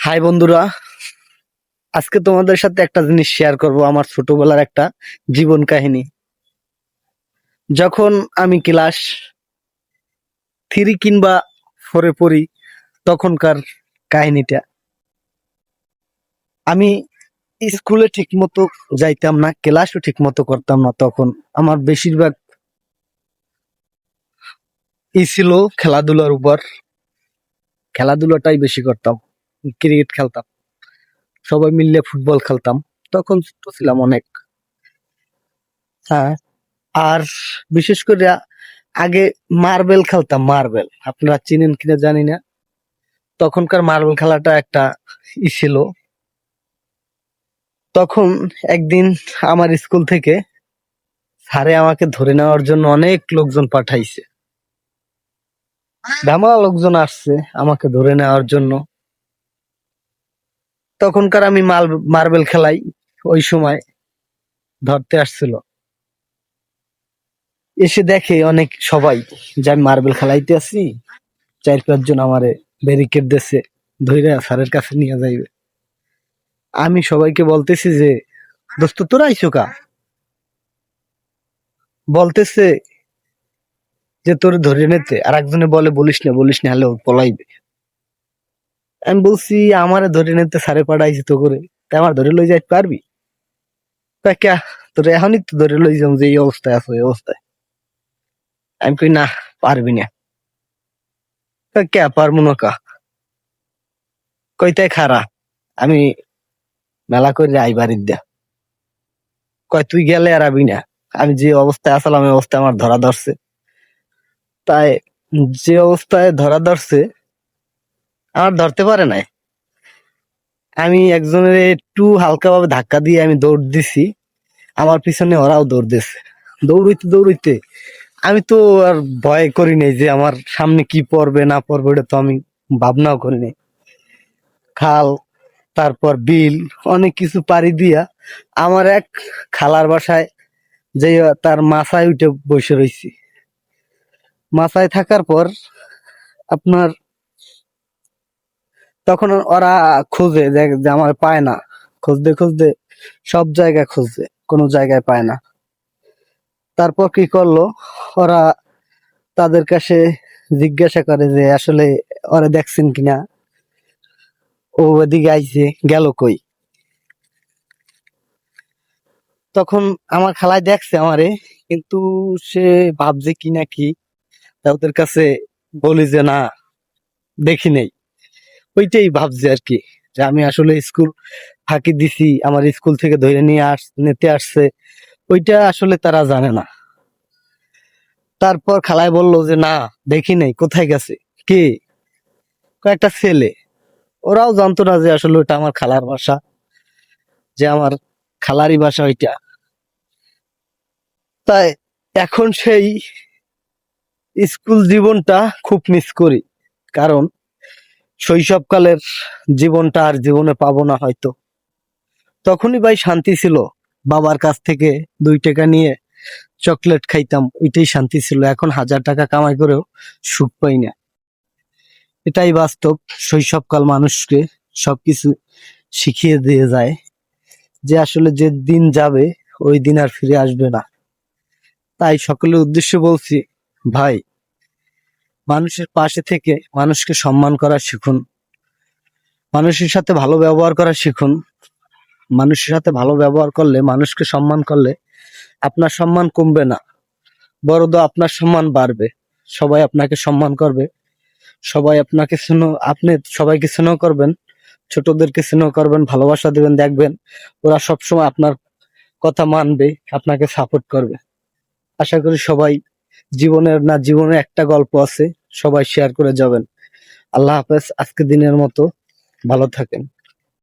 High বন্ধুরা। আজকে তোমাদের সাথে একটা জিনিস শেয়ার করব, আমার ছোটবেলার একটা জীবন কাহিনী। যখন আমি ক্লাস থ্রি কিংবা ফোরে পড়ি, তখনকার কাহিনীটা। আমি স্কুলে ঠিক মতো যাইতাম না ক্লাসও ঠিক মতো করতাম না তখন। আমার বেশিরভাগ ই ছিল খেলাধুলার উপর। খেলাধুলাটাই বেশি করতাম। ক্রিকেট খেলতাম। সবাই মিললে ফুটবল খেলতাম। তখন ছোট ছিলাম অনেক। হ্যাঁ আর বিশেষ করে আগে মার্বেল খেলতাম, মার্বেল। আপনারা চিনেন কিনা জানি না। তখনকার মার্বেল খেলাটা একটা ই ছিল। তখন একদিন আমার স্কুল থেকে স্যারে আমাকে ধরে নেওয়ার জন্য অনেক লোকজন পাঠাইছে। ধামালা লোকজন আসছে আমাকে ধরে নেওয়ার জন্য। তখনকার আমি মাল, মার্বেল খেলাই ওই সময় ধরতে আসছিল। এসে দেখে অনেক সবাই যে আমি মার্বেল খেলাইতে আছি চার পাঁচজন আমারে ব্যারিকেড দেশে ধইরা স্যারের কাছে নিয়ে যাইবে। আমি সবাইকে বলতেছি যে, দোস্ত, তোরা আইসো কা? বলতেছে যে, তোর ধরে নিতে আর একজনে বলে, বলিস না বলিস না হলে পলাইবে। আমি বলছি আমার ধরে নিতে সারে পাঠাইছি তো করে। তা আমার ধরে লই যাইতে পারবি? ক্যা তোর এখনই তো ধরে লই যাম যে এই অবস্থায় আছো এই অবস্থায়। আমি কই না পারবি না। কয়, ক্যা পারব না কা? কইতে খারা আমি মেলা করে আই বাড়ির দে। কয় তুই গেলে আর আবি না। আমি যে অবস্থায় আসলাম এই অবস্থায় আমার ধরা ধরছে। তাই যে অবস্থায় ধরা ধরছে আমার ধরতে পারে নাই। আমি একজনের একটু হালকা ভাবে ধাক্কা দিয়ে আমি দৌড় দিছি। আমার পিছনে ওরাও দৌড় দিছে। দৌড়ইতে দৌড়ইতে আমি তো আর ভয় করি নাই যে আমার সামনে কি পড়বে, না পড়বে এটা তো আমি ভাবনাও করি নাই। খাল, তারপর বিল, অনেক কিছু পাড়ি দিয়া আমার এক খালার বাসায় যে তার মাথায় উঠে বসে রইছি। মাথায় থাকার পর আপনার তখন ওরা খুঁজে যে আমার পায় না। খুঁজতে খুঁজতে সব জায়গায় খুঁজছে কোনো জায়গায় পায় না। তারপর কি করল? ওরা তাদের কাছে জিজ্ঞাসা করে যে, আসলে ওরা দেখছেন কিনা? ও ওদিকে আইছে, গেল কই? তখন আমার খালায় দেখছে আমারে, কিন্তু সে ভাবছে কি না কি। তা ওদের কাছে বলি যে, না, দেখি নেই। ওইটাই ভাবছি আর কি, যে আমি আসলে স্কুল ফাঁকি দিছি, আমার স্কুল থেকে ধরে নিয়ে আস, নিতে আসছে, ওইটা আসলে তারা জানে না। তারপর খালায় বলল যে, না, দেখি নাই, কোথায় গেছে, কে? কয়েকটা ছেলে, ওরাও জানতো না যে আসলে ওটা আমার খালার বাসা, যে আমার খালারই বাসা ওইটা। তাই এখন সেই স্কুল জীবনটা খুব মিস করি, কারণ শৈশবকালের জীবনটা আর জীবনে পাবো না হয়তো। তখনই ভাই শান্তি ছিল। বাবার কাছ থেকে দুই টাকা নিয়ে চকলেট খাইতাম ওইটাই শান্তি ছিল। এখন হাজার টাকা কামাই করেও সুখ পাই না। এটাই বাস্তব। শৈশবকাল মানুষকে সবকিছু শিখিয়ে দিয়ে যায় যে আসলে যে দিন যাবে, ওই দিন আর ফিরে আসবে না। তাই সকলের উদ্দেশ্য বলছি, ভাই মানুষের পাশে থেকে মানুষকে সম্মান করা শিখুন। মানুষের সাথে ভালো ব্যবহার করা শিখুন। মানুষের সাথে ভালো ব্যবহার করলে, মানুষকে সম্মান করলে আপনার সম্মান কমবে না। বড়দ আপনার সম্মান বাড়বে। সবাই আপনাকে সম্মান করবে। সবাই আপনাকে স্নেহ, আপনি সবাইকে স্নেহ করবেন। ছোটদেরকে স্নেহ করবেন, ভালোবাসা দেবেন, দেখবেন ওরা সবসময় আপনার কথা মানবে, আপনাকে সাপোর্ট করবে। আশা করি সবাই জীবনের না জীবনে একটা গল্প আছে। সবাই শেয়ার করে যাবেন। আল্লাহ হাফেজ আজকে দিনের মতো ভালো থাকেন।